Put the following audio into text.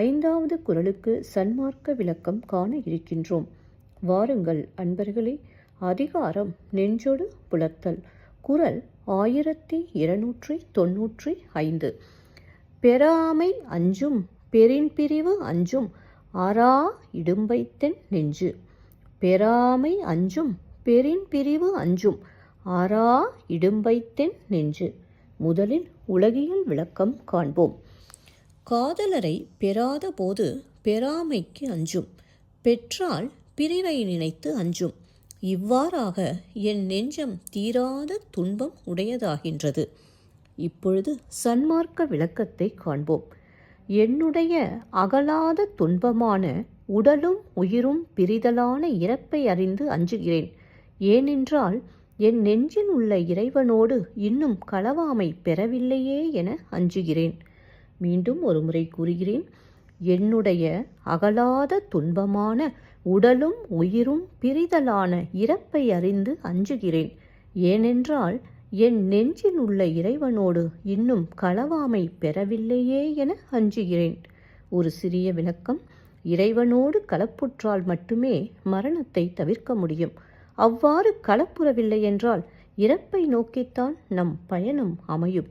ஐந்தாவது குரலுக்கு சன்மார்க்க விளக்கம் காண இருக்கின்றோம். வாருங்கள் அன்பர்களே அதிகாரம் நெஞ்சொடு புலத்தல். குரல் ஆயிரத்தி இருநூற்றி தொன்னூற்றி ஐந்து. பெறாமை அஞ்சும் பெரின்பிரிவு அஞ்சும் அறா இடும்பைத்தென் நெஞ்சு. பெறாமை அஞ்சும் பெரின்பிரிவு அஞ்சும் அறா இடும்பைத்தென் நெஞ்சு. முதலில் உலகியல் விளக்கம் காண்போம். காதலரை பெறாத போது பெறாமைக்கு அஞ்சும் பெற்றால் பிரிவை நினைத்து அஞ்சும். இவ்வாறாக என் நெஞ்சம் தீராத துன்பம் உடையதாகின்றது. இப்பொழுது சன்மார்க்க விளக்கத்தை காண்போம். என்னுடைய அகலாத துன்பமான உடலும் உயிரும் பிரிதலான இறப்பை அறிந்து அஞ்சுகிறேன். ஏனென்றால் என் நெஞ்சில் உள்ள இறைவனோடு இன்னும் களவாமை பெறவில்லையே என அஞ்சுகிறேன். மீண்டும் ஒரு முறை கூறுகிறேன். என்னுடைய அகலாத துன்பமான உடலும் உயிரும் பிரிதலான இறப்பை அறிந்து அஞ்சுகிறேன். ஏனென்றால் என் நெஞ்சில் உள்ள இறைவனோடு இன்னும் களவாமை பெறவில்லையே என அஞ்சுகிறேன். ஒரு சிறிய விளக்கம். இறைவனோடு களப்புற்றால் மட்டுமே மரணத்தை தவிர்க்க முடியும். அவ்வாறு கலப்புறவில்லை என்றால் இறப்பை நோக்கித்தான் நம் பயணம் அமையும்.